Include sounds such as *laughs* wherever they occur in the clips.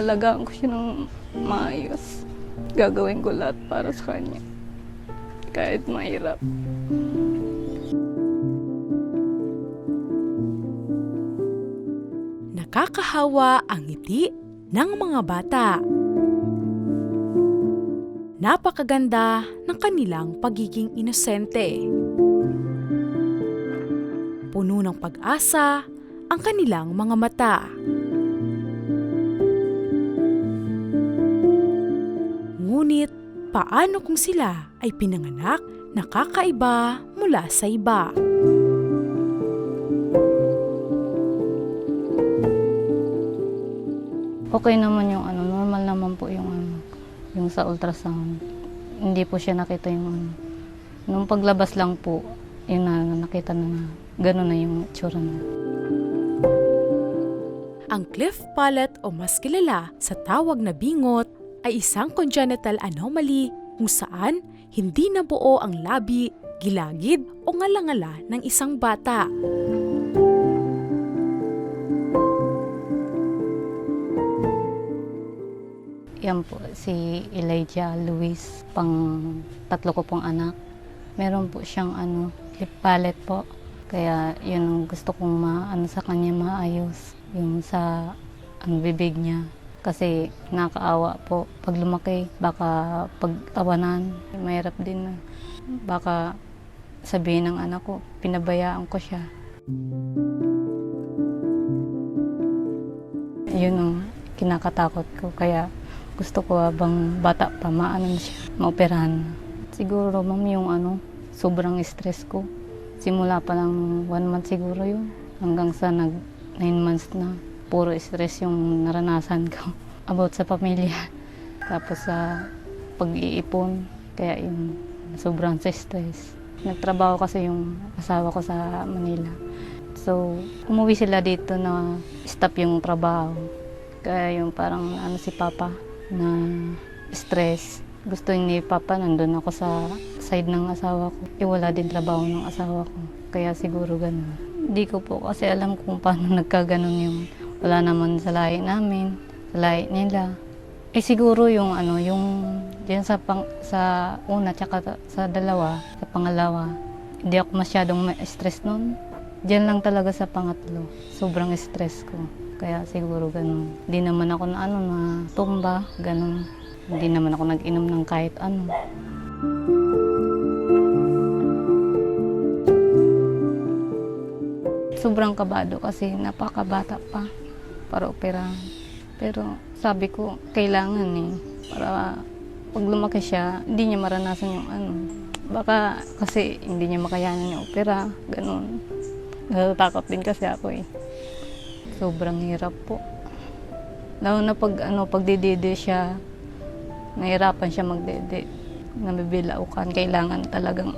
Alagaan ko siya ng maayos. Gagawin ko lahat para sa kanya. Kahit mahirap. Nakakahawa ang ngiti ng mga bata. Napakaganda ng kanilang pagiging inosente. Puno ng pag-asa ang kanilang mga mata. Paano kung sila ay pinanganak na kakaiba mula sa iba? Okay naman yung ano, normal naman po yung ano, yung sa ultrasound. Hindi po siya nakita yung ano. Nung paglabas lang po, yun na, nakita na na gano'n na yung tsura na. Ang cleft palate o mas kilala sa tawag na bingot ay isang congenital anomaly kung saan hindi nabuo ang labi, gilagid o ngalangala ng isang bata. Yan po, si Elijah Luis, pang tatlo ko pong anak. Meron po siyang ano, lip palette po. Kaya yun ang gusto kong maano sa kanya maayos. Yung sa ang bibig niya. Kasi nakaawa po. Pag lumaki, baka pagtawanan. Mahirap din na. Baka sabihin ng anak ko, pinabayaan ko siya. Yun ang kinakatakot ko. Kaya gusto ko habang bata pa, maano na siya, maoperahan. Siguro, ma'am, yung ano, sobrang stress ko. Simula pa lang one month siguro yun. Hanggang sa nag nine months na. Puro stress yung naranasan ko. *laughs* About sa pamilya. *laughs* Tapos sa pag-iipon. Kaya yun, sobrang *laughs* stress. Nagtrabaho kasi yung asawa ko sa Manila. So, umuwi sila dito na stop yung trabaho. Kaya yung parang ano si Papa na stress. Gusto ni Papa nandun ako sa side ng asawa ko. Eh wala din trabaho ng asawa ko. Kaya siguro ganun. Hindi ko po kasi alam kung paano nagkaganon yung wala naman sa lahi namin, sa lahi nila. Eh siguro yung ano, yung diyan sa pang, sa una tsaka sa dalawa, sa pangalawa, hindi ako masyadong ma-stress noon. Diyan lang talaga sa pangatlo. Sobrang stress ko. Kaya siguro ganun. Hindi naman ako na ano na tumba, ganun. Hindi naman ako nag-inom ng kahit ano. Sobrang kabado kasi napakabata pa para operahan. Pero sabi ko, kailangan eh. Para pag lumaki siya, hindi niya maranasan yung ano. Baka kasi hindi niya makayanan yung opera, ganun. Natatakot din kasi ako eh. Sobrang hirap po. Lalo na pag ano, pagdidede siya, nahirapan siya magdede. Nabibilaukan, kailangan talagang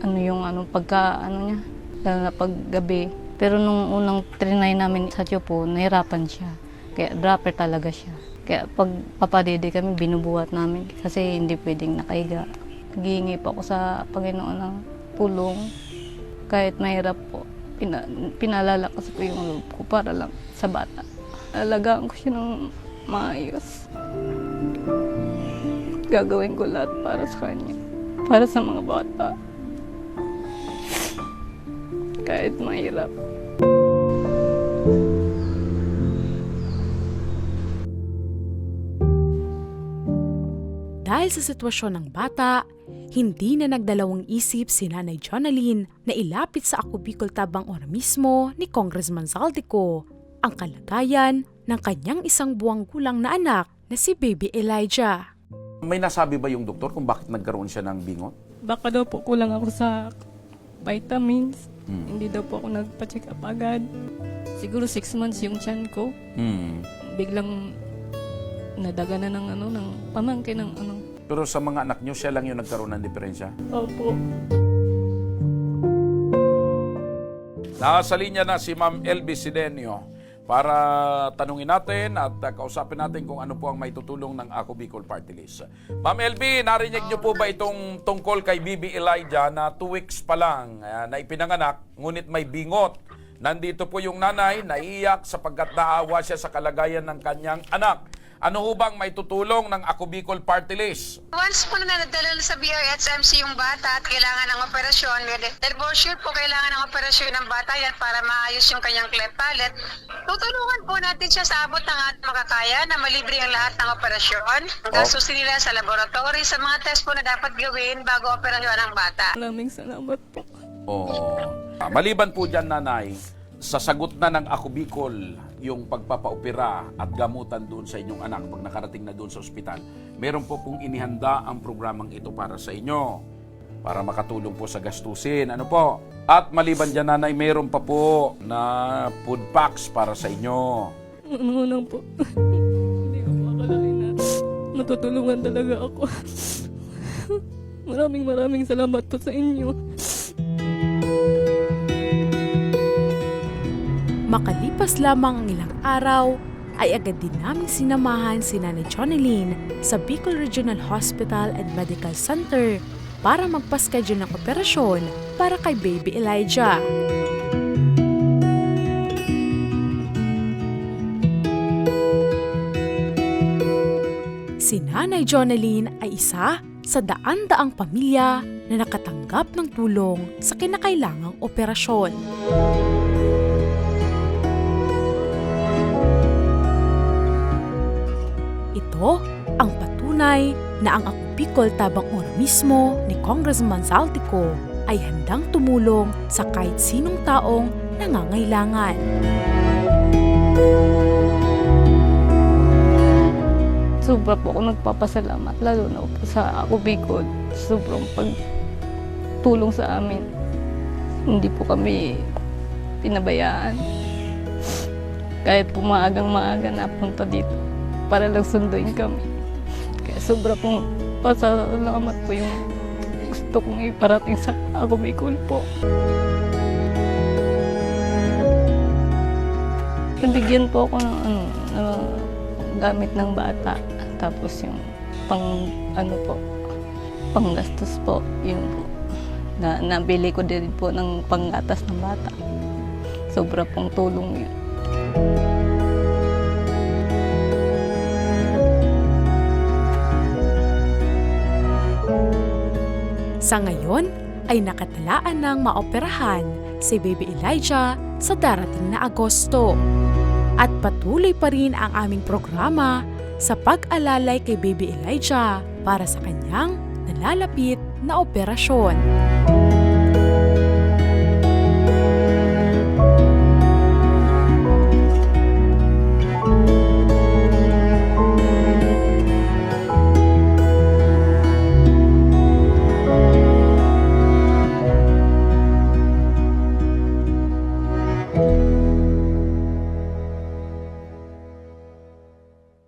ano yung ano, pagka ano niya, lalo na pag gabi. Pero nung unang trinay namin sa po, nahirapan siya. Kaya dropper talaga siya. Kaya pag papadede kami, binubuhat namin kasi hindi pwedeng nakahiga. Naghihingi po ako sa Panginoon ng tulong. Kahit mahirap po, pina, pinalalakas ko yung loob ko para lang sa bata. Alagaan ko siya ng maayos. Gagawin ko lahat para sa kanya. Para sa mga bata. Kahit mahirap. Dahil sa sitwasyon ng bata, hindi na nagdalawang isip si Nanay Jonalyn na ilapit sa Ako Bicol Tabang Ora mismo ni Congressman Zaldico ang kalagayan ng kanyang isang buwang gulang na anak na si Baby Elijah. May nasabi ba yung doktor kung bakit nagkaroon siya ng bingot? Baka daw po kulang ako sa vitamins. Hmm. Hindi daw po ako nagpa-check up agad. Siguro six months yung tiyan ko. Hmm. Biglang nadaga na ng ano, ng pamangkin ng ano. Pero sa mga anak niyo, siya lang yung nagkaroon ng diferensya. Opo. Nasa linya na si Ma'am LB Sidenio para tanungin natin at uh, kausapin natin kung ano po ang may tutulong ng Ako Bicol Party List. Ma'am LB, narinig niyo po ba itong tungkol kay BB Elijah na two weeks pa lang uh, na ipinanganak, ngunit may bingot Nandito po yung nanay, naiyak sapagkat naawa siya sa kalagayan ng kanyang anak. Ano ho bang may tutulong ng Ako Bicol Party List? Once po na nadala na sa BRHMC yung bata at kailangan ng operasyon, dahil for sure po kailangan ng operasyon ng bata yan para maayos yung kanyang cleft palate, tutulungan po natin siya sa abot ng ating makakaya na malibre ang lahat ng operasyon. Ang gastusin nila sa laboratory, sa mga test po na dapat gawin bago operasyon ang bata. Maraming salamat po. Oo. Ah, Maliban po dyan, nanay, sasagot na ng Ako Bicol yung pagpapaopera at gamutan doon sa inyong anak pag nakarating na doon sa ospital. Meron po pong inihanda ang programang ito para sa inyo para makatulong po sa gastusin. Ano po? At maliban dyan, nanay, meron pa po na food packs para sa inyo. Lang po. *laughs* Hindi ko makakalain na natutulungan talaga ako. *laughs* maraming maraming salamat po sa inyo. Makalipas lamang ang ilang araw, ay agad din namin sinamahan si Nanay Jonelyn sa Bicol Regional Hospital and Medical Center para magpaschedule ng operasyon para kay Baby Elijah. Si Nanay Jonelyn ay isa sa daan-daang pamilya na nakatanggap ng tulong sa kinakailangang operasyon. Ang patunay na ang Ako Bicol Tabang Ora mismo ni Congressman Saltico ay handang tumulong sa kahit sinong taong nangangailangan. Sobra po ako nagpapasalamat, lalo na po sa ako Bicol. Sobrang pagtulong sa amin. Hindi po kami pinabayaan. Kahit po maagang maaga napunta dito para lang sunduin kami. Kaya sobra pong pasalamat po yung gusto kong iparating sa ako Bicol po. Nabigyan po ako ng ano, ng gamit ng bata. Tapos yung pang ano po, panggastos po, yun po. Na, nabili ko din po ng panggatas ng bata. Sobra pong tulong yun. Sa ngayon ay nakatalaan ng maoperahan si Baby Elijah sa darating na Agosto. At patuloy pa rin ang aming programa sa pag-alalay kay Baby Elijah para sa kanyang nalalapit na operasyon.